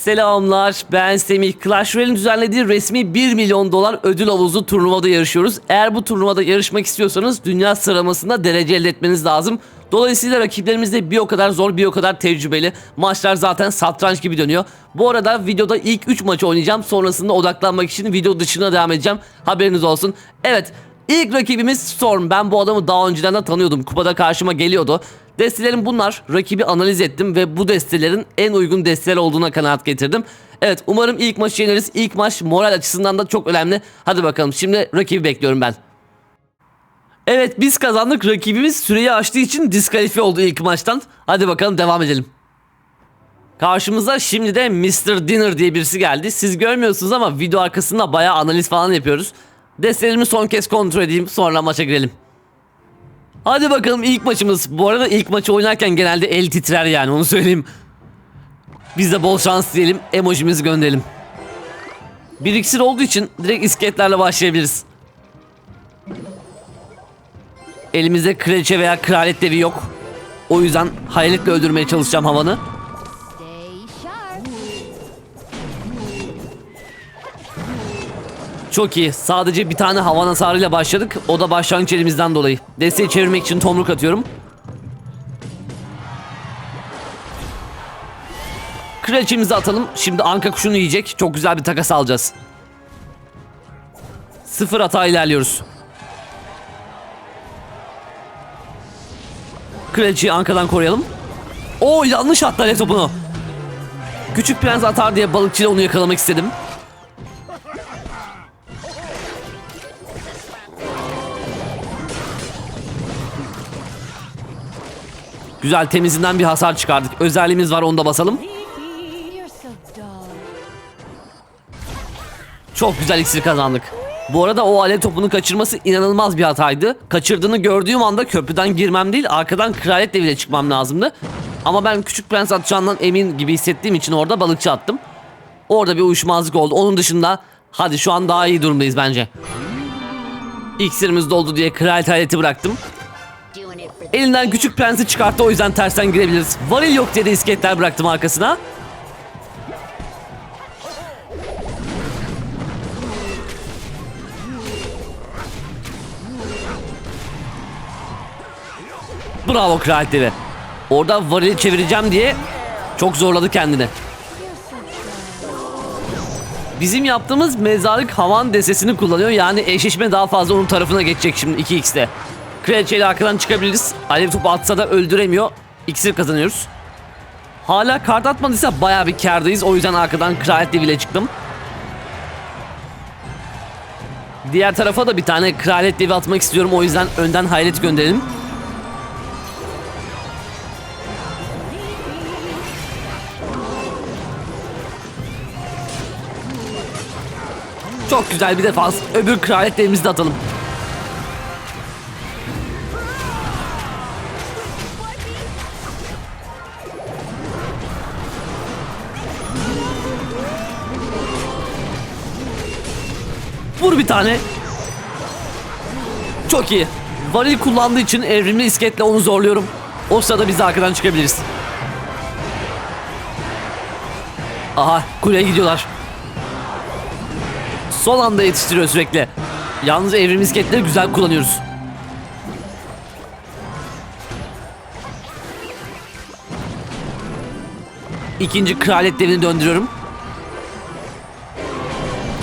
Selamlar ben Semih. Clash Royale'in düzenlediği resmi 1 milyon dolar ödül havuzu turnuvada yarışıyoruz. Eğer bu turnuvada yarışmak istiyorsanız dünya sıralamasında derece elde etmeniz lazım. Dolayısıyla rakiplerimiz de bir o kadar zor bir o kadar tecrübeli. Maçlar zaten satranç gibi dönüyor. Bu arada videoda ilk 3 maçı oynayacağım. Sonrasında odaklanmak için video dışına devam edeceğim. Haberiniz olsun. Evet İlk rakibimiz Storm. Ben bu adamı daha önceden de tanıyordum. Kupada karşıma geliyordu. Destelerim bunlar. Rakibi analiz ettim ve bu destelerin en uygun desteler olduğuna kanaat getirdim. Evet umarım ilk maçı yeneriz. İlk maç moral açısından da çok önemli. Hadi bakalım şimdi rakibi bekliyorum ben. Evet biz kazandık. Rakibimiz süreyi aştığı için diskalifiye oldu ilk maçtan. Hadi bakalım devam edelim. Karşımıza şimdi de Mr. Dinner diye birisi geldi. Siz görmüyorsunuz ama video arkasında bayağı analiz falan yapıyoruz. Destelerimi son kez kontrol edeyim sonra maça girelim. Hadi bakalım ilk maçımız. Bu arada ilk maçı oynarken genelde el titrer yani onu söyleyeyim. Biz de bol şans diyelim. Emojimizi gönderelim. Bir iksir olduğu için direkt iskeletlerle başlayabiliriz. Elimizde kraliçe veya kraliyet devi yok. O yüzden hayaletle öldürmeye çalışacağım havanı. Çok iyi. Sadece bir tane havan hasarıyla başladık. O da başlangıç elimizden dolayı. Desteği çevirmek için tomruk atıyorum. Kraliçemizi atalım. Şimdi anka kuşunu yiyecek. Çok güzel bir takas alacağız. Sıfır hata ilerliyoruz. Kraliçeyi ankadan koruyalım. Oo yanlış attı topunu. Küçük prens atar diye balıkçıyla onu yakalamak istedim. Güzel temizinden bir hasar çıkardık. Özelliğimiz var onu da basalım. Çok güzel iksir kazandık. Bu arada o alev topunu kaçırması inanılmaz bir hataydı. Kaçırdığını gördüğüm anda köprüden girmem değil arkadan kraliyet deviyle çıkmam lazımdı. Ama ben küçük prens atacağından emin gibi hissettiğim için orada balıkçı attım. Orada bir uyuşmazlık oldu. Onun dışında hadi şu an daha iyi durumdayız bence. İksirimiz doldu diye kraliyet aleti bıraktım. Elinden küçük prensi çıkarttı o yüzden tersten girebiliriz. Varil yok diye de iskeletler bıraktım arkasına. Bravo devi. Orada varili çevireceğim diye çok zorladı kendini. Bizim yaptığımız mezarlık havan desesini kullanıyor. Yani eşleşme daha fazla onun tarafına geçecek şimdi 2x'te. Kraliçe ile arkadan çıkabiliriz. Alev topu atsa da öldüremiyor. İksir kazanıyoruz. Hala kart atmadıysa bayağı bir kardayız. O yüzden arkadan kraliyet bile çıktım. Diğer tarafa da bir tane kraliyet devi atmak istiyorum. O yüzden önden hayret gönderelim. Çok güzel bir defans. Öbür kraliyet devimizi de atalım. Tane. Çok iyi. Varil kullandığı için evrimli isketle onu zorluyorum. O sırada biz arkadan çıkabiliriz. Aha kuleye gidiyorlar. Son anda yetiştiriyor sürekli. Yalnız evrim isketleri güzel kullanıyoruz. İkinci kraliyet devini döndürüyorum.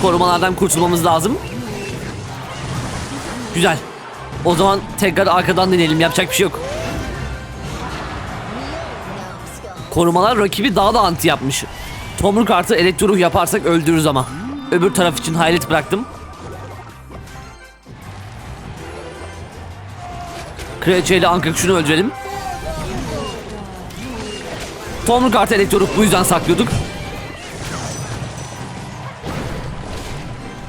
Korumalardan kurtulmamız lazım. Güzel. O zaman tekrar arkadan deneyelim. Yapacak bir şey yok. Korumalar rakibi daha da anti yapmış. Tomruk artı elektro yaparsak öldürürüz ama. Öbür taraf için hayret bıraktım. Kraliçe ile Anka şunu öldürelim. Tomruk artı elektro bu yüzden saklıyorduk.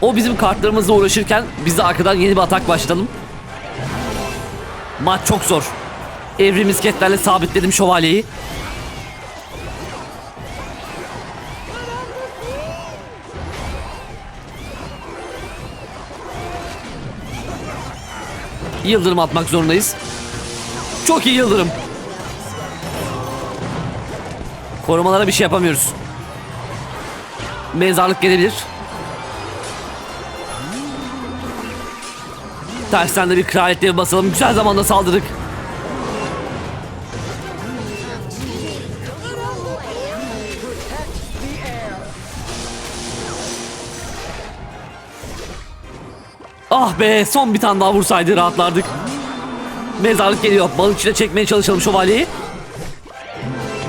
O bizim kartlarımızla uğraşırken biz de arkadan yeni bir atak başlayalım. Maç çok zor. Evrim isketlerle sabitledim şövalyeyi. Yıldırım atmak zorundayız. Çok iyi yıldırım. Korumalara bir şey yapamıyoruz. Mezarlık gelebilir. Tersten de bir kraliyet devi basalım. Güzel zamanda saldırdık. Ah be son bir tane daha vursaydı rahatlardık. Mezarlık geliyor. Balıkçıyla çekmeye çalışalım şövalyeyi.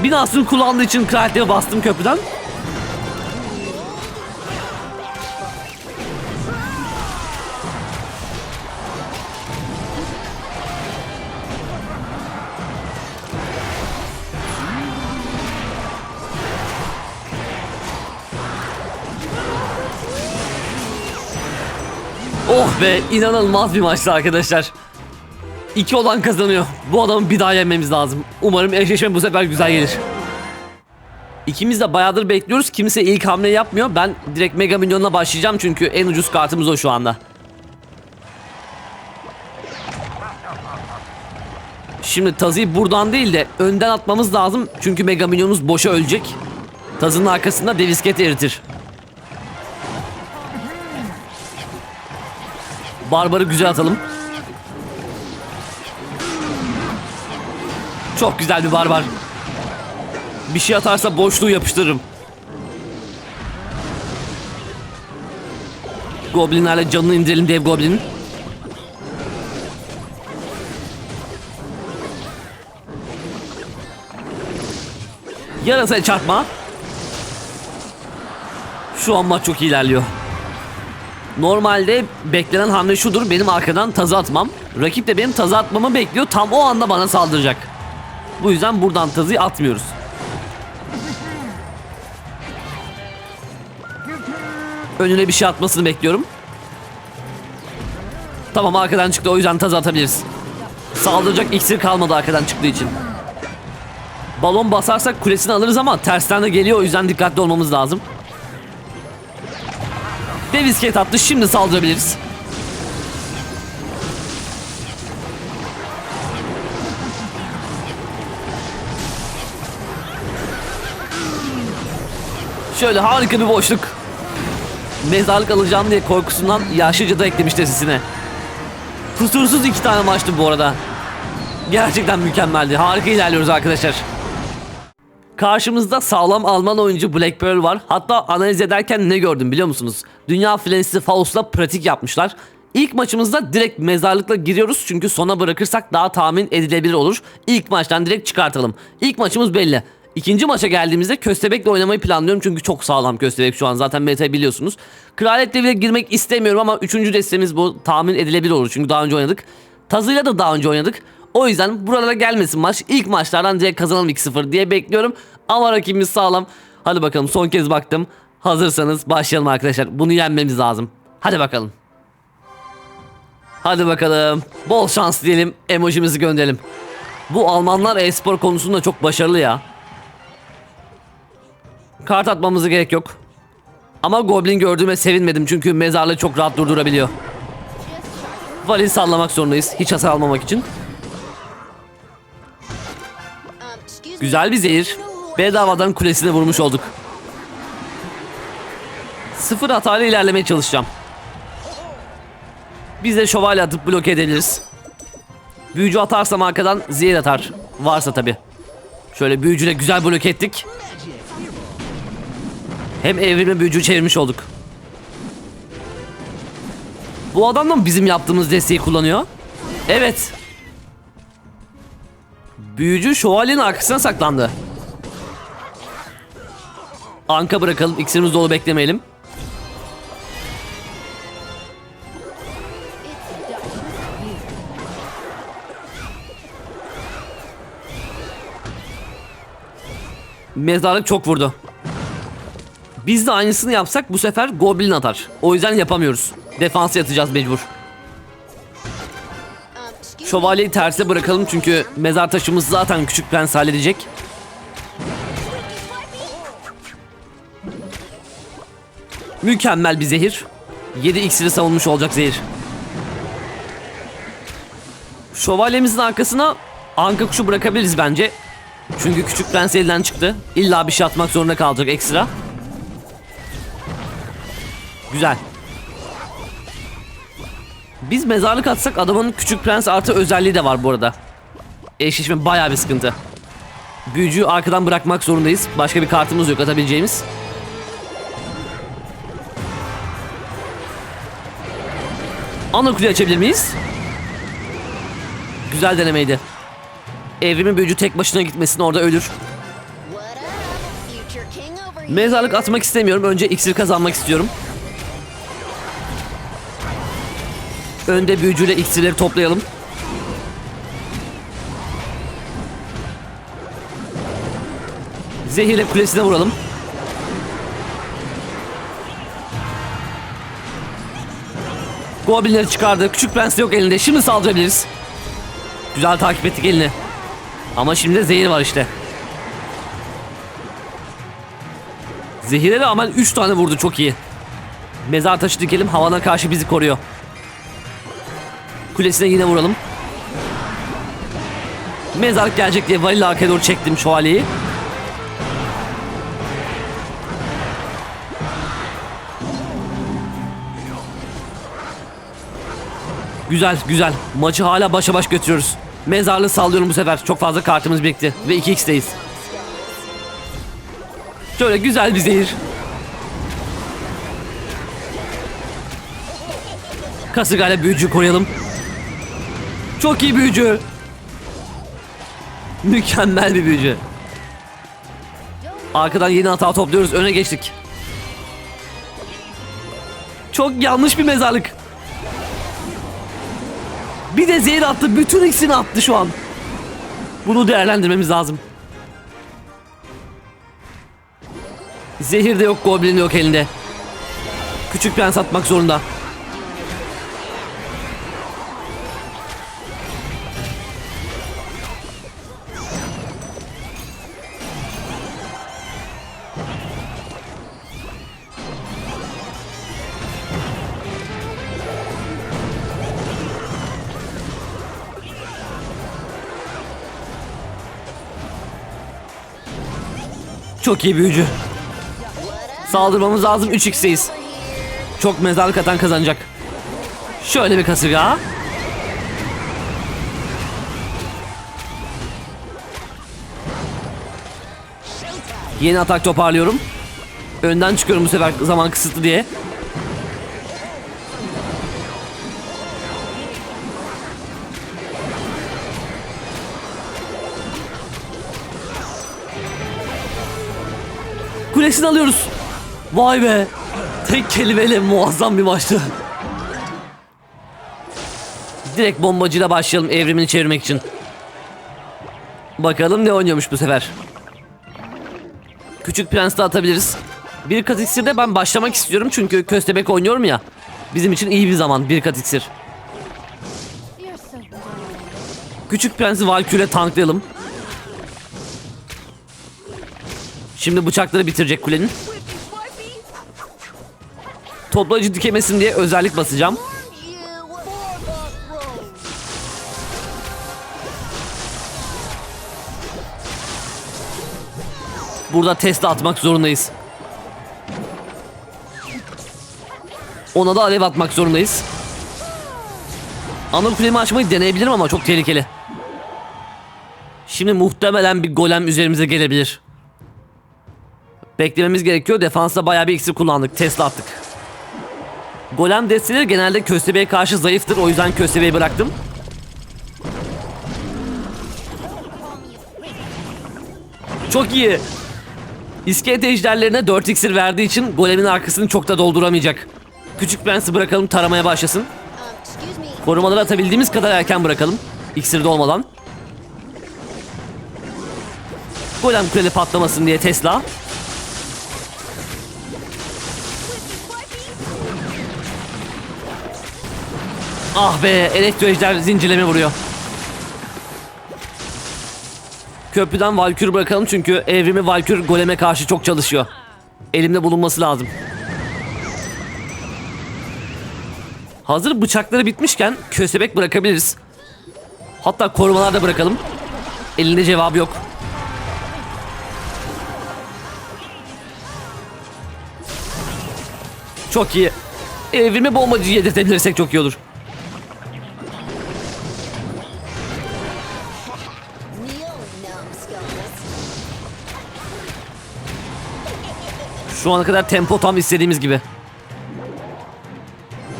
Binasını kullandığı için kraliyete bastım köprüden. Oh be inanılmaz bir maçtı arkadaşlar. İki olan kazanıyor. Bu adamı bir daha yenmemiz lazım. Umarım eşleşme bu sefer güzel gelir. İkimiz de bayağıdır bekliyoruz. Kimse ilk hamle yapmıyor. Ben direkt Mega Milyon'la başlayacağım çünkü en ucuz kartımız o şu anda. Şimdi Tazı'yı buradan değil de önden atmamız lazım. Çünkü Mega Milyon'umuz boşa ölecek. Tazı'nın arkasında Devisket eritir. Barbar'ı güzel atalım. Çok güzel bir barbar. Bir şey atarsa boşluğu yapıştırırım. Goblinlerle canını indirelim dev goblinin. Yarasaya çarpma. Şu an maç çok ilerliyor. Normalde beklenen hamle şudur. Benim arkadan tazı atmam. Rakip de benim tazı atmamı bekliyor. Tam o anda bana saldıracak. Bu yüzden buradan tazıyı atmıyoruz. Önüne bir şey atmasını bekliyorum. Tamam arkadan çıktı o yüzden tazı atabiliriz. Saldıracak iksir kalmadı arkadan çıktığı için. Balon basarsak kulesini alırız ama tersten de geliyor o yüzden dikkatli olmamız lazım. Dev iskelet attı şimdi saldırabiliriz. Şöyle harika bir boşluk. Mezarlık alacağım diye korkusundan yaşlıca da eklemiş sesine. Kusursuz iki tane maçtı bu arada. Gerçekten mükemmeldi. Harika ilerliyoruz arkadaşlar. Karşımızda sağlam Alman oyuncu Black Pearl var. Hatta analiz ederken ne gördüm biliyor musunuz? Dünya Flensi Faust'la pratik yapmışlar. İlk maçımızda direkt mezarlıkla giriyoruz çünkü sona bırakırsak daha tahmin edilebilir olur. İlk maçtan direkt çıkartalım. İlk maçımız belli. İkinci maça geldiğimizde Köstebek'le oynamayı planlıyorum çünkü çok sağlam Köstebek şu an zaten meta biliyorsunuz. Kraliyet devine girmek istemiyorum ama üçüncü destemiz bu tahmin edilebilir olur çünkü daha önce oynadık. Tazı'yla da daha önce oynadık. O yüzden buralara gelmesin maç. İlk maçlardan direkt kazanalım 2-0 diye bekliyorum. Ama rakibimiz sağlam. Hadi bakalım son kez baktım. Hazırsanız başlayalım arkadaşlar. Bunu yenmemiz lazım. Hadi bakalım. Hadi bakalım. Bol şans diyelim. Emojimizi gönderelim. Bu Almanlar e-spor konusunda çok başarılı ya. Kart atmamıza gerek yok. Ama Goblin gördüğüme sevinmedim çünkü mezarlığı çok rahat durdurabiliyor. Valin sallamak zorundayız hiç hasar almamak için. Güzel bir zehir. Bedavadan kulesine vurmuş olduk. Sıfır hatayla ilerlemeye çalışacağım. Biz de şövalye atıp bloke edebiliriz. Büyücü atarsam arkadan zehir atar. Varsa tabi. Şöyle büyücüyle güzel bloke ettik. Hem evrimi büyücü çevirmiş olduk. Bu adam da mı bizim yaptığımız desteği kullanıyor? Evet. Büyücü şövalyenin arkasına saklandı. Anka bırakalım. İksirimiz dolu beklemeyelim. Mezarlık çok vurdu. Biz de aynısını yapsak bu sefer Goblin atar. O yüzden yapamıyoruz. Defans yatacağız mecbur. Şövalyeyi terse bırakalım çünkü mezar taşımız zaten küçük prens halledecek. Mükemmel bir zehir. 7 iksiri savunmuş olacak zehir. Şövalyemizin arkasına anka kuşu bırakabiliriz bence. Çünkü küçük prens elden çıktı. İlla bir şey atmak zorunda kalacak ekstra. Güzel. Biz mezarlık atsak adamın küçük prens artı özelliği de var bu arada. Eşleşme bayağı bir sıkıntı. Büyücüyü arkadan bırakmak zorundayız. Başka bir kartımız yok atabileceğimiz. Ana kuleyi açabilir miyiz? Güzel denemeydi. Evrimin büyücü tek başına gitmesin orada ölür. Mezarlık atmak istemiyorum. Önce iksir kazanmak istiyorum. Önde büyücüyle iksirleri toplayalım. Zehirle kulesine vuralım. Goblinleri çıkardı. Küçük prens yok elinde. Şimdi saldırabiliriz. Güzel takip ettik elini. Ama şimdi de zehir var işte. Zehire rağmen 3 tane vurdu çok iyi. Mezar taşı dikelim havana karşı bizi koruyor. Kulesine yine vuralım. Mezarlık gelecek diye varil arkaya doğru çektim şövalyeyi. Güzel güzel. Maçı hala başa baş götürüyoruz. Mezarlığı sallıyorum bu sefer. Çok fazla kartımız birikti. Ve 2x'teyiz. Şöyle güzel bir zehir. Kasırgayla büyücü koyalım. Çok iyi büyücü. Mükemmel bir büyücü. Arkadan yeni hata topluyoruz. Öne geçtik. Çok yanlış bir mezarlık. Bir de zehir attı. Bütün ikisini attı şu an. Bunu değerlendirmemiz lazım. Zehir de yok, goblin de yok elinde. Küçük prens atmak zorunda. Çok iyi büyücü. Saldırmamız lazım 3x'teyiz. Çok mezarlık atan kazanacak. Şöyle bir kasırga. Yeni atak toparlıyorum. Önden çıkıyorum bu sefer zaman kısıtlı diye. Kulesini alıyoruz. Vay be. Tek kelimeyle muazzam bir maçtı. Direkt bombacıyla başlayalım evrimini çevirmek için. Bakalım ne oynuyormuş bu sefer. Küçük prens de atabiliriz. Bir kat iksirde ben başlamak istiyorum çünkü köstebek oynuyorum ya. Bizim için iyi bir zaman bir kat iksir. Küçük prensi Valkür'e tanklayalım. Şimdi bıçakları bitirecek kulenin. Toplayıcı dikemesin diye özellik basacağım. Burada test atmak zorundayız. Ona da alev atmak zorundayız. Ana kulemi açmayı deneyebilirim ama çok tehlikeli. Şimdi muhtemelen bir golem üzerimize gelebilir. Beklememiz gerekiyor. Defansta bayağı bir iksir kullandık. Tesla attık. Golem desteleri genelde köstebeğe karşı zayıftır. O yüzden köstebeği bıraktım. Çok iyi. İskelet ejderlerine 4 iksir verdiği için golemin arkasını çok da dolduramayacak. Küçük prensi bırakalım taramaya başlasın. Um. Korumaları atabildiğimiz kadar erken bırakalım. İksirde olmadan. Golem kuleli patlamasın diye Tesla. Ah be elektro ejder zincirleme vuruyor. Köprüden Valkür bırakalım çünkü evrimi Valkür goleme karşı çok çalışıyor. Elimde bulunması lazım. Hazır bıçakları bitmişken köstebek bırakabiliriz. Hatta korumalar da bırakalım. Elinde cevabı yok. Çok iyi. Evrimi bombacıyı yedirtebilirsek çok iyi olur. Şu ana kadar tempo tam istediğimiz gibi.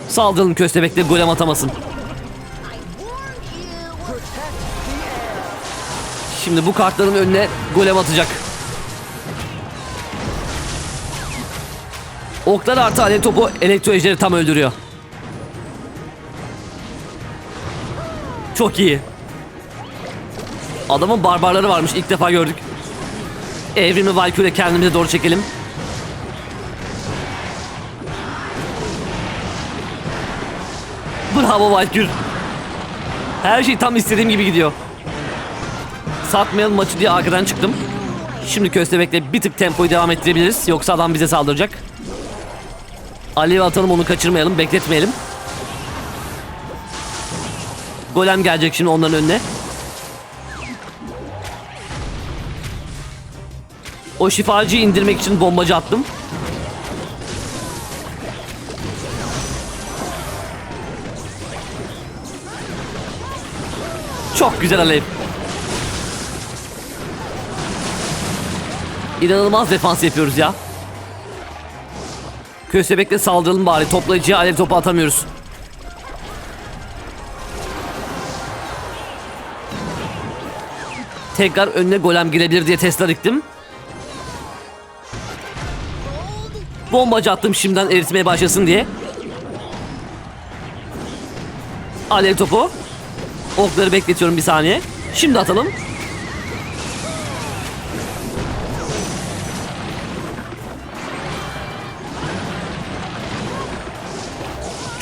Saldıralım köstebekle golem atamasın. Şimdi bu kartların önüne golem atacak. Oklar artı alev topu elektro ejderi tam öldürüyor. Çok iyi. Adamın barbarları varmış ilk defa gördük. Evrimi Valkyrie kendimize doğru çekelim. Bravo Valkyrie. Her şey tam istediğim gibi gidiyor. Satmayalım maçı diye arkadan çıktım. Şimdi köstebekle bir tık tempoyu devam ettirebiliriz. Yoksa adam bize saldıracak. Alev atalım onu kaçırmayalım, bekletmeyelim. Golem gelecek şimdi onların önüne. O şifacıyı indirmek için bombacı attım. Çok güzel alev. İnanılmaz defans yapıyoruz ya. Köstebekle saldıralım bari. Toplayıcıya alev topu atamıyoruz. Tekrar önüne golem girebilir diye Tesla diktim. Bombacı attım şimdiden eritmeye başlasın diye. Alev topu. Okları bekletiyorum bir saniye. Şimdi atalım.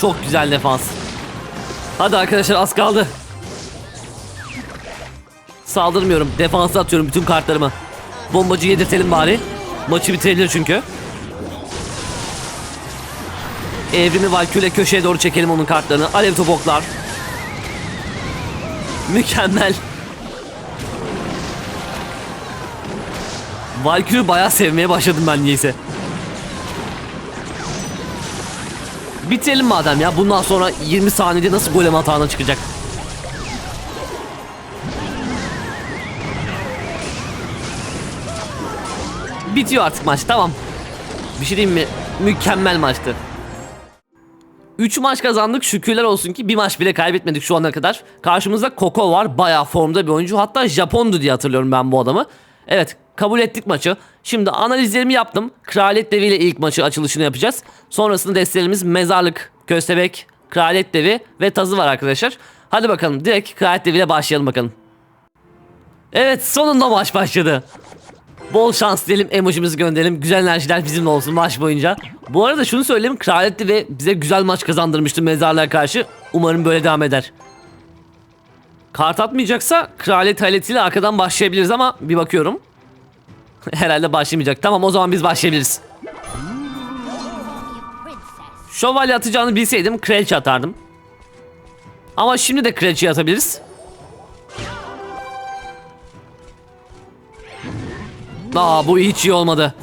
Çok güzel defans. Hadi arkadaşlar az kaldı. Saldırmıyorum. Defansa atıyorum bütün kartlarımı. Bombacı yedirtelim bari. Maçı bitirebilir çünkü. Evrimi Valkyrie köşeye doğru çekelim onun kartlarını. Alev topoklar. Mükemmel. Valkyrie bayağı sevmeye başladım ben niyeyse. Bitirelim madem ya. Bundan sonra 20 saniyede nasıl golem hatağına çıkacak? Bitiyor artık maç. Tamam. Bir şey diyeyim mi? Mükemmel maçtı. 3 maç kazandık şükürler olsun ki bir maç bile kaybetmedik şu ana kadar. Karşımızda Koko var bayağı formda bir oyuncu hatta Japondu diye hatırlıyorum ben bu adamı. Evet kabul ettik maçı. Şimdi analizlerimi yaptım. Kraliyet Devi ile ilk maçı açılışını yapacağız. Sonrasında destelerimiz Mezarlık, Köstebek, Kraliyet Devi ve Tazı var arkadaşlar. Hadi bakalım direkt Kraliyet Devi ile başlayalım bakalım. Evet sonunda maç başladı. Bol şans diyelim emojimizi gönderelim. Güzel enerjiler bizimle olsun maç boyunca. Bu arada şunu söyleyeyim. Kraliyetli ve bize güzel maç kazandırmıştı mezarlığa karşı. Umarım böyle devam eder. Kart atmayacaksa kraliyet haletiyle arkadan başlayabiliriz ama bir bakıyorum. Herhalde başlamayacak. Tamam o zaman biz başlayabiliriz. Şövalye atacağını bilseydim kraliçe atardım. Ama şimdi de kraliçe atabiliriz. Aa bu hiç iyi olmadı.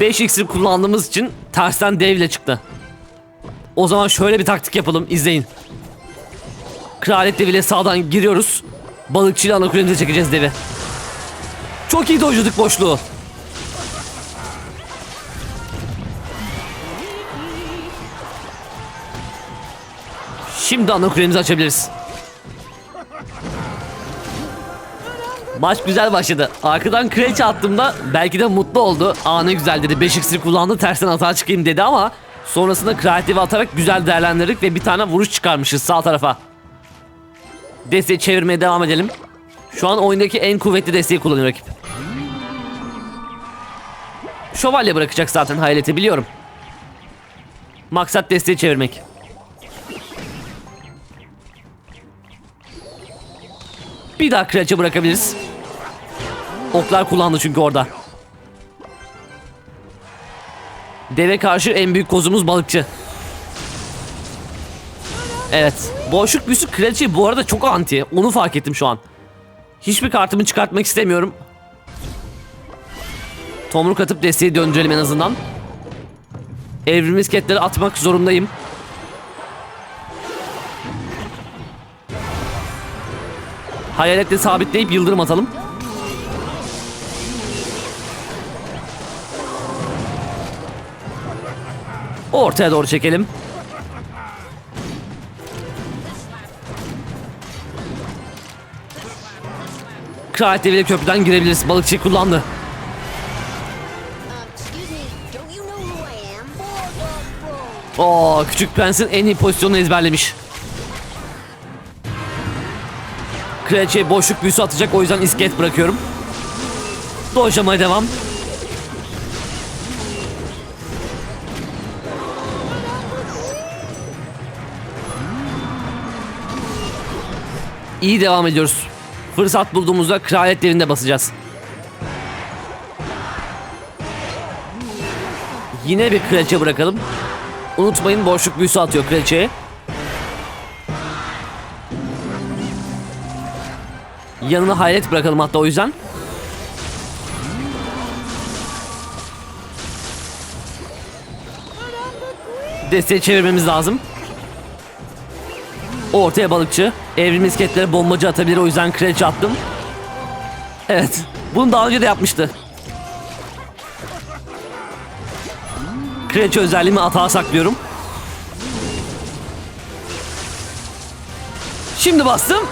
5 iksir kullandığımız için tersten devle çıktı. O zaman şöyle bir taktik yapalım izleyin. Kraliyet deviyle sağdan giriyoruz. Balıkçıyla anakulemize çekeceğiz devi. Çok iyi dojladık boşluğu. Şimdi anakulemizi açabiliriz. Maç güzel başladı. Arkadan kraliçe attığımda belki de mutlu oldu. Aa ne güzel dedi. 5 iksir kullandı tersten hata çıkayım dedi ama sonrasında kreatifi atarak güzel değerlendirdik ve bir tane vuruş çıkarmışız sağ tarafa. Desteği çevirmeye devam edelim. Şu an oyundaki en kuvvetli desteği kullanıyor rakip. Şövalye bırakacak zaten hayleti biliyorum. Maksat desteği çevirmek. Bir daha kraliçe bırakabiliriz. Oklar kullandı çünkü orada. Deve karşı en büyük kozumuz balıkçı. Evet. Boşluk büyüsü kraliçe bu arada çok anti. Onu fark ettim şu an. Hiçbir kartımı çıkartmak istemiyorum. Tomruk atıp desteği döndürelim en azından. Evrim misketleri atmak zorundayım. Hayaletle sabitleyip yıldırım atalım. Ortaya doğru çekelim. Kraliyet deviyle köprüden girebiliriz. Balıkçı kullandı. Oo, küçük prensin en iyi pozisyonunu ezberlemiş. Kraliçeye boşluk büyüsü atacak o yüzden iskelet bırakıyorum. Dojlamaya devam. İyi devam ediyoruz. Fırsat bulduğumuzda kraliyet devinde basacağız. Yine bir kraliçe bırakalım. Unutmayın boşluk büyüsü atıyor kraliçeye. Yanına hayret bırakalım hatta o yüzden. Desteği çevirmemiz lazım. Ortaya balıkçı. Evrim misketlere bombacı atabilir o yüzden kraliçe attım. Evet. Bunu daha önce de yapmıştı. Kraliçe özelliğimi atağa saklıyorum. Şimdi bastım.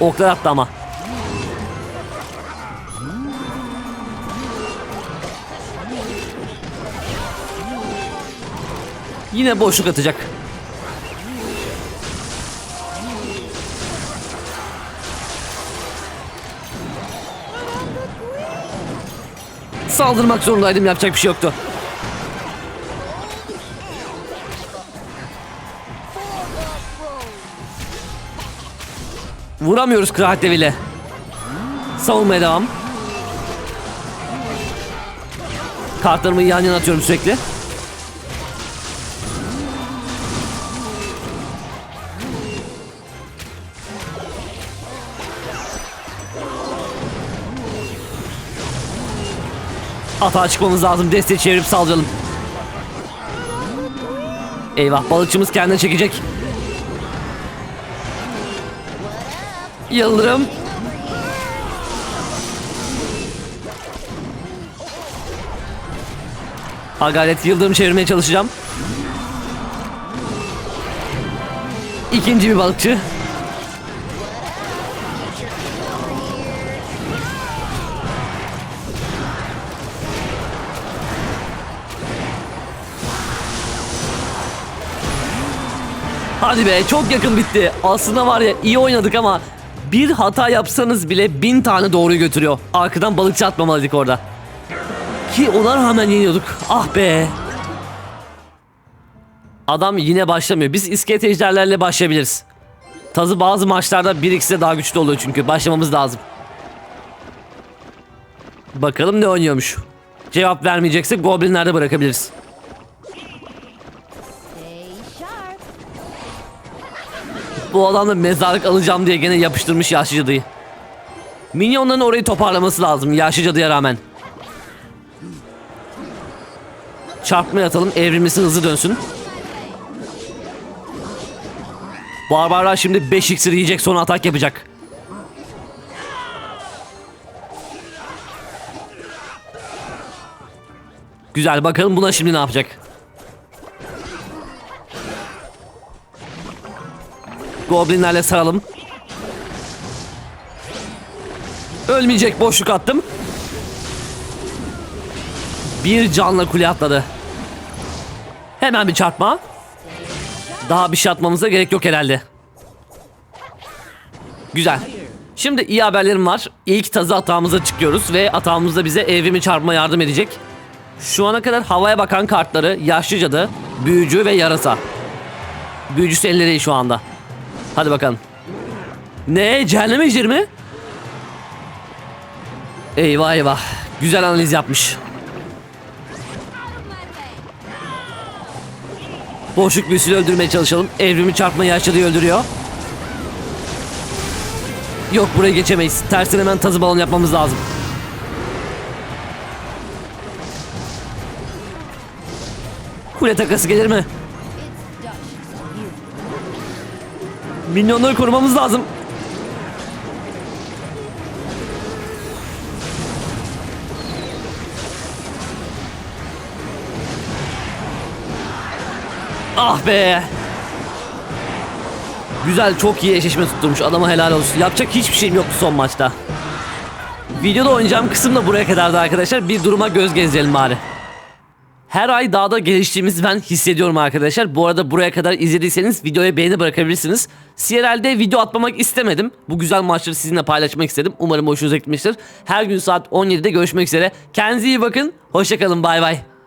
Oklar attı ama. Yine boşluk atacak. Saldırmak zorundaydım yapacak bir şey yoktu. Vuramıyoruz Kıraat Devi'yle. Savunmaya devam. Kartlarımı yan yana atıyorum sürekli. Atağa çıkmamız lazım. Desteği çevirip saldıralım. Eyvah balıkçımız kendine çekecek. Yıldırım. Ha gayret yıldırım çevirmeye çalışacağım. İkinci bir balıkçı. Hadi be çok yakın bitti. Aslında var ya iyi oynadık ama bir hata yapsanız bile bin tane doğruyu götürüyor. Arkadan balıkçı atmamalıydık orada. Ki ona rağmen yeniyorduk. Ah be. Adam yine başlamıyor. Biz iskelet ejderlerle başlayabiliriz. Tazı bazı maçlarda 1x'e daha güçlü oluyor çünkü. Başlamamız lazım. Bakalım ne oynuyormuş. Cevap vermeyecekse goblinlerde bırakabiliriz. Bu adam da mezarlık alacağım diye gene yapıştırmış yaşlı cadıyı. Minyonların orayı toparlaması lazım yaşlı cadıya rağmen. Çarpma atalım evrimlisi hızlı dönsün. Barbarlar şimdi 5 iksir yiyecek sonra atak yapacak. Güzel bakalım buna şimdi ne yapacak. Goblinlerle saralım. Ölmeyecek boşluk attım. Bir canla kule atladı. Hemen bir çarpma. Daha bir şey atmamıza gerek yok herhalde. Güzel. Şimdi iyi haberlerim var. İlk tazı atağımıza çıkıyoruz ve atağımızda bize evrimi çarpma yardım edecek. Şu ana kadar havaya bakan kartları yaşlı cadı, büyücü ve yarasa. Büyücüsü elleri şu anda. Hadi bakalım. Ne? Cehennem ejderi mi? Eyvah eyvah. Güzel analiz yapmış. Boşluk büyüsünü öldürmeye çalışalım. Evrimi çarpma yaşadığı öldürüyor. Yok buraya geçemeyiz. Tersten hemen tazı balon yapmamız lazım. Kule takası gelir mi? Minyonları korumamız lazım. Ah be. Güzel çok iyi eşleşme tutturmuş adama helal olsun. Yapacak hiçbir şeyim yoktu son maçta. Videoda oynayacağım kısım da buraya kadardı arkadaşlar. Bir duruma göz gezdirelim bari. Her ay daha da geliştiğimizi ben hissediyorum arkadaşlar. Bu arada buraya kadar izlediyseniz videoya beğeni bırakabilirsiniz. CRL'de video atmamak istemedim. Bu güzel maçları sizinle paylaşmak istedim. Umarım hoşunuza gitmiştir. Her gün saat 17'de görüşmek üzere. Kendinize iyi bakın. Hoşçakalın bay bay.